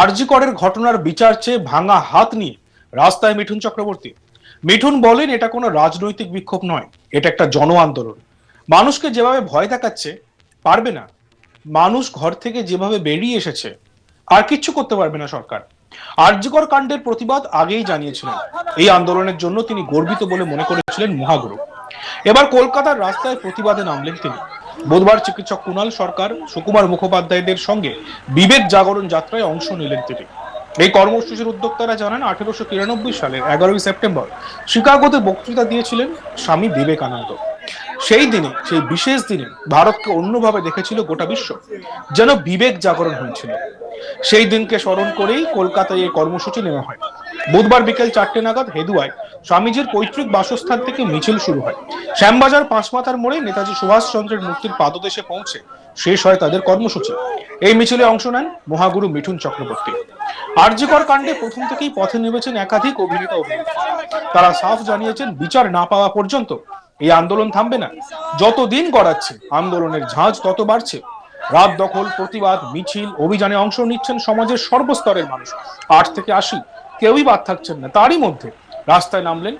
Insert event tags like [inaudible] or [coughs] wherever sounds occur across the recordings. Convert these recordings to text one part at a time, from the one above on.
আরজি করের ঘটনার বিচার চেয়ে ভাঙা হাত নিয়ে রাস্তায় মিঠুন চক্রবর্তী। মিঠুন বলেন, এটা কোনো রাজনৈতিক বিক্ষোভ নয়, এটা একটা জন আন্দোলন। মানুষকে যেভাবে ভয় দেখাচ্ছে, পারবে না। মানুষ ঘর থেকে যেভাবে বেরিয়ে এসেছে, আর কিচ্ছু করতে পারবে না সরকার। আরজিকর কাণ্ডের প্রতিবাদ আগেই জানিয়েছিলেন। এই আন্দোলনের জন্য তিনি গর্বিত বলে মনে করেছিলেন মহাগুরু। এবার কলকাতার রাস্তায় প্রতিবাদে নামলেন তিনি। বুধবার চিকিৎসক কুণাল সরকার, সুকুমার মুখোপাধ্যায়দের সঙ্গে বিবেক জাগরণ যাত্রায় অংশ নিলেন তিনি। এই কর্মসূচির উদ্যোক্তারা জানান, আঠেরোশো তিরানব্বই সালের এগারোই সেপ্টেম্বর শিকাগোতে বক্তৃতা দিয়েছিলেন স্বামী বিবেকানন্দ। সেই দিনে, সেই বিশেষ দিনে ভারতকে অন্যভাবে দেখেছিল গোটা বিশ্ব, যেন বিবেক জাগরণ হয়েছিল। সেই দিনকে স্মরণ করেই কলকাতায় এই কর্মসূচি নেওয়া হয়। বুধবার বিকেল চারটে নাগাদ হেদুয়ায় স্বামীজির পৈতৃক বাসস্থান থেকে মিছিল শুরু হয়। শ্যামবাজার পাঁচমাথার মোড়ে নেতাজি সুভাষচন্দ্রের মূর্তির পাদদেশে পৌঁছে শেষ হয় তাদের কর্মসূচি। এই মিছিলে অংশ নেন মহাগুরু মিঠুন চক্রবর্তী। আরজিকর কাণ্ডে প্রথম থেকেই পথে নেমেছেন একাধিক অভিনেতা অভিনেত্রী। তারা সাফ জানিয়েছেন, বিচার না পাওয়া পর্যন্ত এই আন্দোলন থামবে না। যত দিন গড়াচ্ছে, আন্দোলনের ঝাঁজ তত বাড়ছে। রাত দখল, প্রতিবাদ, মিছিল, অভিযানে অংশ নিচ্ছেন সমাজের সর্বস্তরের মানুষ। আট থেকে আশি, কেউই বাদ থাকছেন না। তারই মধ্যে রাস্তায় নামলেন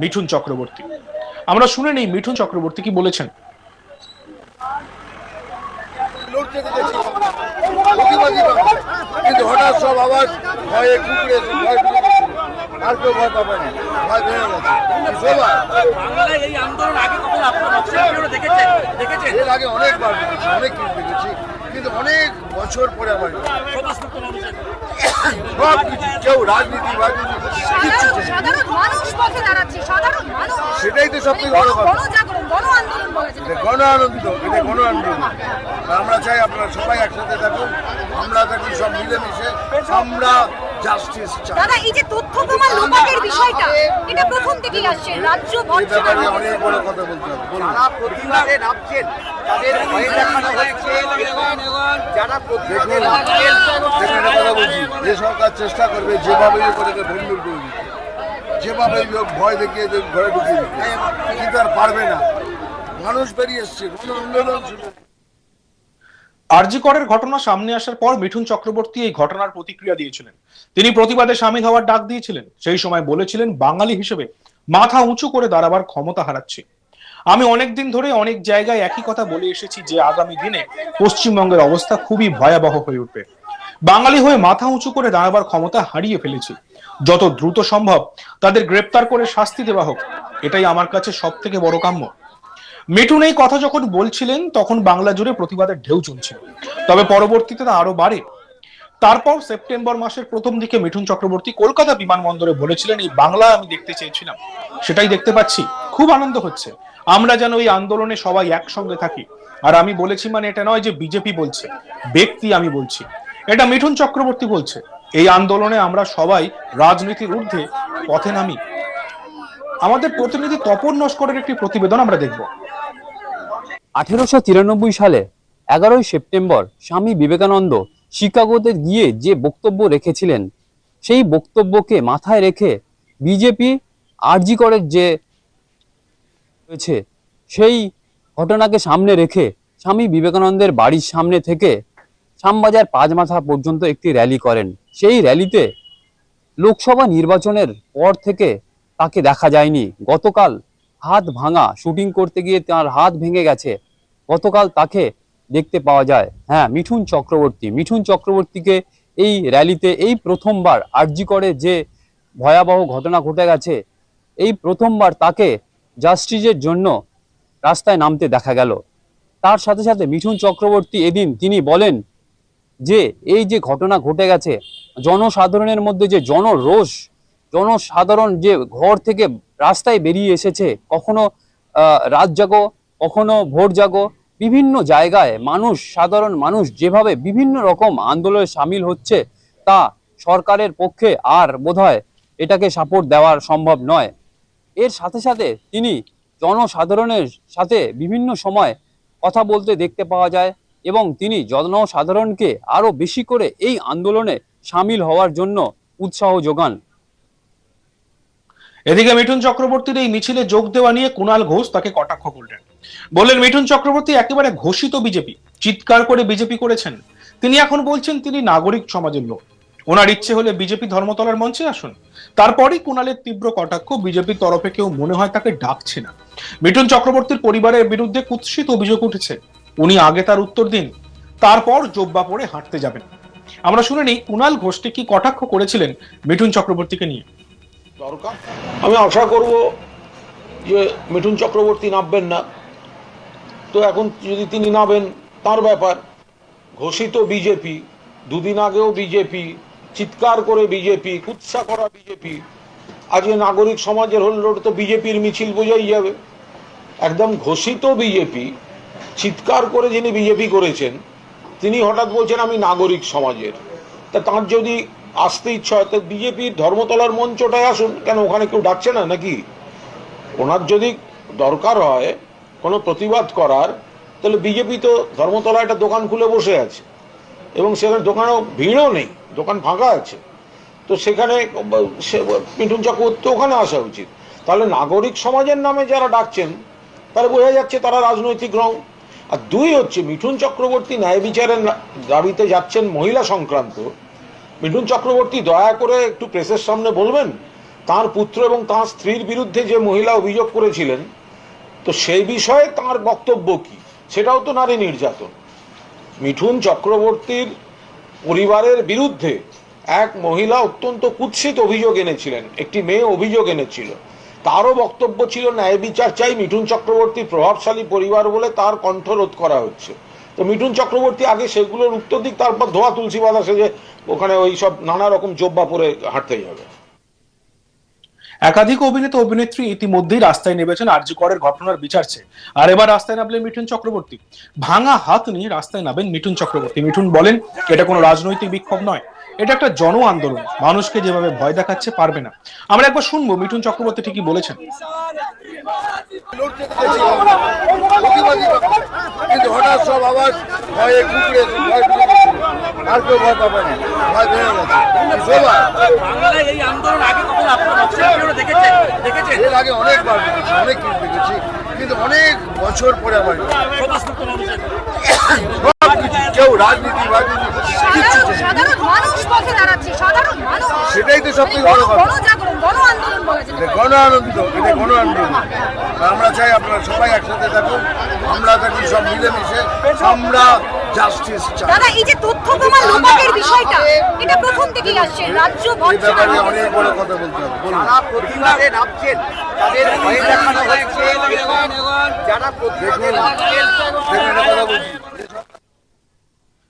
মিঠুন চক্রবর্তী। আমরা শুনে নেই মিঠুন চক্রবর্তী কি বলেছেন। কিন্তু হঠাৎ সব আবার ভয়ে কুকুরে ভয় আর কেউ ভয় পাবে না ভয় ভেঙে গেছে। বাংলায় এই আন্দোলন আগে কখনো আপনার দেখেছেন? দেখেছেন? এর আগে অনেকবার দেখেছি অনেক দেখেছি কিন্তু অনেক বছর পরে আবার সব কিছু কেউ রাজনীতি রাজনীতি সেটাই তো সবথেকে মানে বড় কথা। গণ যেতে এটা গণ আন্দোলন। আমরা চাই আপনারা সবাই একসাথে থাকুন। আমরা থাকি সব মিলেমিশে আমরা জাস্টিস চাই। দাদা এই যে তথ্য প্রমাণ লোপাটের বিষয়টা এটা প্রথম থেকেই আসছে। রাজ্য ব্যাপারে অনেক বড় কথা বলতে হবে। যারা প্রতিবাদে নামছেন তাদের ভয় দেখানো হচ্ছে। যারা প্রতিবাদে নামছেন সরকার চেষ্টা করবে যেভাবে ওদেরকে ভণ্ডুল করে দিতে। যেভাবে হোক ভয় দেখিয়ে ঘরে ঢুকিয়ে দিতে। কিন্তু আর পারবে না। মানুষ বেরিয়ে এসছে আন্দোলন আরজি করের ঘটনা সামনে আসার পর মিঠুন চক্রবর্তী এই ঘটনার প্রতিক্রিয়া দিয়েছিলেন। তিনি প্রতিবাদে সামিল হওয়ার ডাক দিয়েছিলেন। সেই সময় বলেছিলেন, বাঙালি হিসেবে মাথা উঁচু করে দাঁড়াবার ক্ষমতা হারাচ্ছি। আমি অনেক দিন ধরে অনেক জায়গায় একই কথা বলে এসেছি যে আগামী দিনে পশ্চিমবঙ্গের অবস্থা খুবই ভয়াবহ হয়ে উঠবে। বাঙালি হয়ে মাথা উঁচু করে দাঁড়াবার ক্ষমতা হারিয়ে ফেলেছি। যত দ্রুত সম্ভব তাদের গ্রেপ্তার করে শাস্তি দেওয়া হোক, এটাই আমার কাছে সব থেকে বড় কাম্য। মিঠুন এই কথা যখন বলছিলেন, তখন বাংলা জুড়ে প্রতিবাদের ঢেউ চলছিল। তবে পরবর্তীতে তা আরও বাড়ে। তারপর সেপ্টেম্বর মাসের প্রথম দিকে মিঠুন চক্রবর্তী কলকাতা বিমানবন্দরে বলেছিলেন, এই বাংলা আমি দেখতে চেয়েছিলাম। সেটাই দেখতে পাচ্ছি। খুব আনন্দ হচ্ছে। আমরা যেন এই আন্দোলনে সবাই একসঙ্গে থাকি। আর আমি বলেছি মানে এটা নয় যে বিজেপি বলছে, ব্যক্তি আমি বলছি। এটা মিঠুন চক্রবর্তী বলছে, এই আন্দোলনে আমরা সবাই রাজনীতির ঊর্ধ্বে পথে নামি। আমাদের প্রতিনিধি তপন নস্করের একটি প্রতিবেদন আমরা দেখব। আঠেরোশো তিরানব্বই সালে এগারোই সেপ্টেম্বর স্বামী বিবেকানন্দ শিকাগোতে গিয়ে যে বক্তব্য রেখেছিলেন, সেই বক্তব্যকে মাথায় রেখে বিজেপি আরজি করের যে হয়েছে সেই ঘটনাকে সামনে রেখে স্বামী বিবেকানন্দের বাড়ির সামনে থেকে শ্যামবাজার পাঁচমাথা পর্যন্ত একটি র্যালি করেন। সেই র্যালিতে লোকসভা নির্বাচনের পর থেকে তাকে দেখা যায়নি। গতকাল হাত ভাঙা শুটিং করতে গিয়ে তার হাত ভেঙে গেছে। গতকাল তাকে দেখতে পাওয়া যায়। হ্যাঁ মিঠুন চক্রবর্তী। মিঠুন চক্রবর্তীকে এই র্যালিতে এই প্রথমবার আরজি করে যে ভয়াবহ ঘটনা ঘটে গেছে, এই প্রথমবার তাকে জাস্টিসের জন্য রাস্তায় নামতে দেখা গেল। তার সাথে সাথে মিঠুন চক্রবর্তী এদিন তিনি বলেন যে এই যে ঘটনা ঘটে গেছে, জনসাধারণের মধ্যে যে জনরোষ, জনসাধারণ যে ঘর থেকে রাস্তায় বেরিয়ে এসেছে, কখনো রাত জাগো, কখনো ভোর জাগো, বিভিন্ন জায়গায় মানুষ, সাধারণ মানুষ যেভাবে বিভিন্ন রকম আন্দোলনে সামিল হচ্ছে, তা সরকারের পক্ষে আর বোধহয় এটাকে সাপোর্ট দেওয়ার সম্ভব নয়। এর সাথে সাথে তিনি জনসাধারণের সাথে বিভিন্ন সময় কথা বলতে দেখতে পাওয়া যায় এবং তিনি জনসাধারণকে আরও বেশি করে এই আন্দোলনে সামিল হওয়ার জন্য উৎসাহ যোগান। এদিকে মিঠুন চক্রবর্তীর এই মিছিলে যোগ দেওয়া নিয়ে কুণাল ঘোষ তাকে কটাক্ষ করলেন। বললেন, মিঠুন চক্রবর্তী একেবারে ঘোষিত বিজেপি, চিৎকার করে বিজেপি করেছেন। তিনি এখন বলছেন তিনি নাগরিক সমাজের লোক। ওনার ইচ্ছে হলে বিজেপি ধর্মতলার মঞ্চে আসুন। তারপরেই কুণালের তীব্র কটাক্ষ বিজেপির তরফে কেউ মনে হয় তাকে ডাকছে না। মিঠুন চক্রবর্তীর পরিবারের বিরুদ্ধে কুৎসিত অভিযোগ উঠেছে। উনি আগে তার উত্তর দিন, তারপর জোব্বা পরে হাঁটতে যাবেন। আমরা শুনে নিই কুণাল ঘোষটি কি কটাক্ষ করেছিলেন মিঠুন চক্রবর্তীকে নিয়ে। দরকার আমি আশা করব যে মিঠুন চক্রবর্তী নামবেন না। তো এখন যদি তিনি নামেন, তার ব্যাপার। ঘোষিত বিজেপি, দুদিন আগেও বিজেপি, চিৎকার করে বিজেপি, কুৎসা করা বিজেপি। আজকে নাগরিক সমাজের হল তো বিজেপির মিছিল বোঝাই যাবে। একদম ঘোষিত বিজেপি চিৎকার করে যিনি বিজেপি করেছেন, তিনি হঠাৎ বলছেন, আমি নাগরিক সমাজের। তা তাঁর যদি আসতে ইচ্ছা হয়, তো বিজেপির ধর্মতলার মঞ্চটায় আসুন। কেন, ওখানে কেউ ডাকছে না, নাকি? ওনার যদি দরকার হয়, কোনো প্রতিবাদ করার, তাহলে বিজেপি তো ধর্মতলায় একটা দোকান খুলে বসে আছে। এবং সেখানে দোকানেও ভিড়ও নেই, দোকান ফাঁকা আছে। তো সেখানে মিঠুন চক্রবর্তী ওখানে আসা উচিত। তাহলে নাগরিক সমাজের নামে যারা ডাকছেন, তাহলে বোঝা যাচ্ছে তারা রাজনৈতিক রং আর দুই হচ্ছে, মিঠুন চক্রবর্তী ন্যায় বিচারের দাবিতে যাচ্ছেন মহিলা সংক্রান্ত। মিঠুন চক্রবর্তী, দয়া করে একটু প্রেসের সামনে বলবেন? তার পুত্র এবং তার স্ত্রীর বিরুদ্ধে যে মহিলা অভিযোগ করেছিলেন, তো সেই বিষয়ে তার বক্তব্য কি? সেটাও তো নারী নির্যাতন। মিঠুন চক্রবর্তীর পরিবারের বিরুদ্ধে এক মহিলা অত্যন্ত কুৎসিত অভিযোগ এনেছিলেন, একটি মেয়ে অভিযোগ এনেছিল। তারও বক্তব্য ছিল ন্যায় বিচার চাই, মিঠুন চক্রবর্তী প্রভাবশালী পরিবার বলে তার কণ্ঠরোধ করা হচ্ছে। তো মিঠুন চক্রবর্তী আগে সেগুলোর উত্তর দিক, তারপর ধোয়া তুলসী বাধা সেজে ওখানে ওই সব নানা রকম জব্বা পরে হাঁটতে যাবে একাধিক অভিনেতা, অভিনেত্রী ইতিমধ্যেই রাস্তায় নেমেছেন আরজি করের ঘটনার বিচার চেয়ে। আর এবার রাস্তায় নামলেন মিঠুন চক্রবর্তী। ভাঙা হাত নিয়ে রাস্তায় নামেন মিঠুন চক্রবর্তী। মিঠুন বলেন, এটা কোনো রাজনৈতিক বিক্ষোভ নয়। এটা একটা জন আন্দোলন। মানুষকে যেভাবে ভয় দেখাচ্ছে পারবে না। আমরা একবার শুনব মিঠুন চক্রবর্তী ঠিকই বলেছেন। কিন্তু হঠাৎ সব আবার ভয়ে কুকুরে ভয় আর কেউ ভয় পাবে না ভয় ভেঙে গেছে বাংলায় এই আন্দোলন আগে কখনো আপনার দেখেছেন? দেখেছেন? এর আগে অনেকবার অনেক কিছু দেখেছি কিন্তু অনেক বছর পরে আবার সব কিছু [coughs] কেউ রাজনীতি রাজনীতি কিচ্ছু সাধারণ চাই না। সাধারণ মানুষ পথে দাঁড়াচ্ছে সাধারণ মানুষ। সেটাই তো মানে বড় কথা। গণ আন্দোলন বলা যেতে এটা গণ আনন্দ এটা গণ আন্দোলন। আমরা চাই আপনারা সবাই একসাথে থাকুন আমরা থাকি সব মিলেমিশে আমরা জাস্টিস চাই। দাদা এই যে তথ্য প্রমাণ লোপাটের বিষয়টা এটা প্রথম থেকেই আসছে। রাজ্য ব্যাপারে অনেক বড় কথা বলতে হবে যারা প্রতিবাদে নামছেন তাদের ভয় দেখানো হচ্ছে। যারা প্রতিবাদে নামছেন কথা বলছি।